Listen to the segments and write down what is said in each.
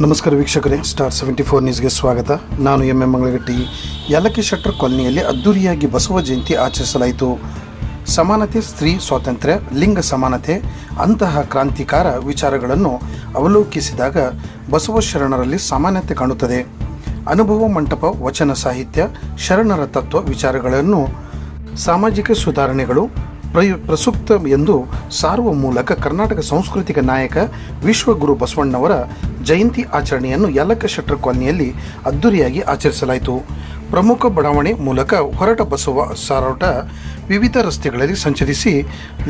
ನಮಸ್ಕಾರ ವೀಕ್ಷಕರೇ star seventy four ನ್ಯೂಸ್ಗೆ ಸ್ವಾಗತ. ನಾನು ಎಂ ಎಂ ಮಂಗಳಗಟ್ಟಿ. ಯಲಕಿ ಶೆಟ್ಟರ್ ಕಾಲನಿಯಲ್ಲಿ ಅದ್ದೂರಿಯಾಗಿ ಬಸವ ಜಯಂತಿ ಆಚರಿಸಲಾಯಿತು. ಸಮಾನತೆ, ಸ್ತ್ರೀ ಸ್ವಾತಂತ್ರ್ಯ, ಲಿಂಗ ಸಮಾನತೆ, ಅಂತಹ ಕ್ರಾಂತಿಕಾರ ವಿಚಾರಗಳನ್ನು ಅವಲೋಕಿಸಿದಾಗ ಬಸವ ಶರಣರಲ್ಲಿ ಸಾಮಾನ್ಯತೆ ಕಾಣುತ್ತದೆ. ಅನುಭವ ಮಂಟಪ, ವಚನ ಸಾಹಿತ್ಯ, ಶರಣರ ತತ್ವ ವಿಚಾರಗಳನ್ನು, ಸಾಮಾಜಿಕ ಸುಧಾರಣೆಗಳು ಪ್ರಯು ಪ್ರಸುಪ್ತ ಎಂದು ಸಾರುವ ಮೂಲಕ ಕರ್ನಾಟಕ ಸಾಂಸ್ಕೃತಿಕ ನಾಯಕ ವಿಶ್ವಗುರು ಬಸವಣ್ಣವರ ಜಯಂತಿ ಆಚರಣೆಯನ್ನು ಯಲಕ ಶೆಟ್ಟರ್ ಕಾಲನಿಯಲ್ಲಿ ಅದ್ದೂರಿಯಾಗಿ ಆಚರಿಸಲಾಯಿತು. ಪ್ರಮುಖ ಬಡಾವಣೆ ಮೂಲಕ ಹೊರಟ ಬಸವ ಸಾರೋಟ ವಿವಿಧ ರಸ್ತೆಗಳಲ್ಲಿ ಸಂಚರಿಸಿ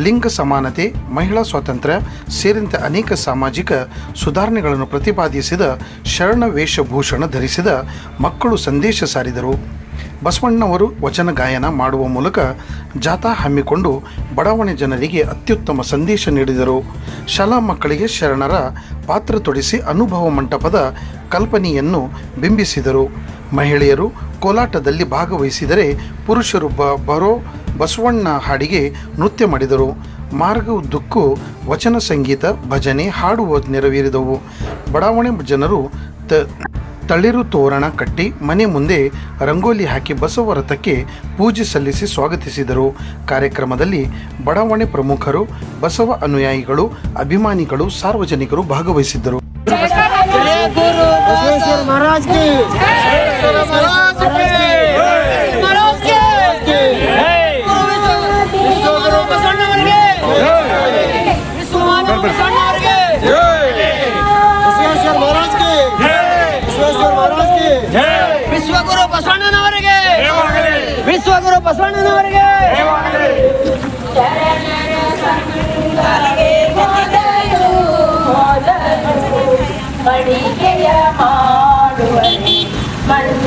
ಲಿಂಗ ಸಮಾನತೆ, ಮಹಿಳಾ ಸ್ವಾತಂತ್ರ್ಯ ಸೇರಿದಂತೆ ಅನೇಕ ಸಾಮಾಜಿಕ ಸುಧಾರಣೆಗಳನ್ನು ಪ್ರತಿಪಾದಿಸಿದ ಶರಣ ವೇಷಭೂಷಣ ಧರಿಸಿದ ಮಕ್ಕಳು ಸಂದೇಶ ಸಾರಿದರು. ಬಸವಣ್ಣವರು ವಚನ ಗಾಯನ ಮಾಡುವ ಮೂಲಕ ಜಾಥಾ ಹಮ್ಮಿಕೊಂಡು ಬಡಾವಣೆ ಜನರಿಗೆ ಅತ್ಯುತ್ತಮ ಸಂದೇಶ ನೀಡಿದರು. ಶಾಲಾ ಮಕ್ಕಳಿಗೆ ಶರಣರ ಪಾತ್ರ ತೊಡಿಸಿ ಅನುಭವ ಮಂಟಪದ ಕಲ್ಪನೆಯನ್ನು ಬಿಂಬಿಸಿದರು. ಮಹಿಳೆಯರು ಕೋಲಾಟದಲ್ಲಿ ಭಾಗವಹಿಸಿದರೆ ಪುರುಷರು ಬ, ಬರೋ ಬಸವಣ್ಣ ಹಾಡಿಗೆ ನೃತ್ಯ ಮಾಡಿದರು. ಮಾರ್ಗ ಮಾರ್ಗದುದ್ದಕ್ಕೂ ವಚನ ಸಂಗೀತ, ಭಜನೆ, ಹಾಡುವ ನೆರವೇರಿದವು. ಬಡಾವಣೆ ಜನರು ತ ತಳಿರು ತೋರಣ ಕಟ್ಟಿ ಮನೆ ಮುಂದೆ ರಂಗೋಲಿ ಹಾಕಿ ಬಸವ ರಥಕ್ಕೆ ಪೂಜೆ ಸಲ್ಲಿಸಿ ಸ್ವಾಗತಿಸಿದರು. ಕಾರ್ಯಕ್ರಮದಲ್ಲಿ ಬಡಾವಣೆ ಪ್ರಮುಖರು, ಬಸವ ಅನುಯಾಯಿಗಳು, ಅಭಿಮಾನಿಗಳು, ಸಾರ್ವಜನಿಕರು ಭಾಗವಹಿಸಿದ್ದರು. ಬಸವಣ್ಣನವರಿಗೆ. ವಿಶ್ವಗುರು ಬಸವಣ್ಣನವರಿಗೆ. ಮಣ್ಣೆ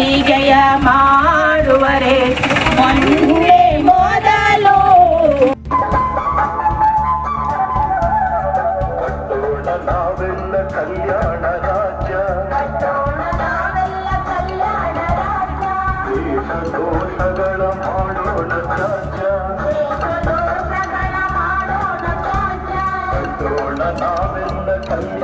ತೊಡಿಗೆಯ ಮಾಡುವರೆ ಮಣ್ಣೆ ಮೊದಲು ನಾವೆಲ್ಲ ಕಲ್ಯಾಣ ರಾಜ್ಯ ದೇಶ ದೋಷಗಳ ಮಾಡೋಣ ರಾಜ್ಯ ಕಟ್ಟೋಣ ನಾವೆಲ್ಲ ಕಲ್ಯಾಣ ರಾಜ್ಯ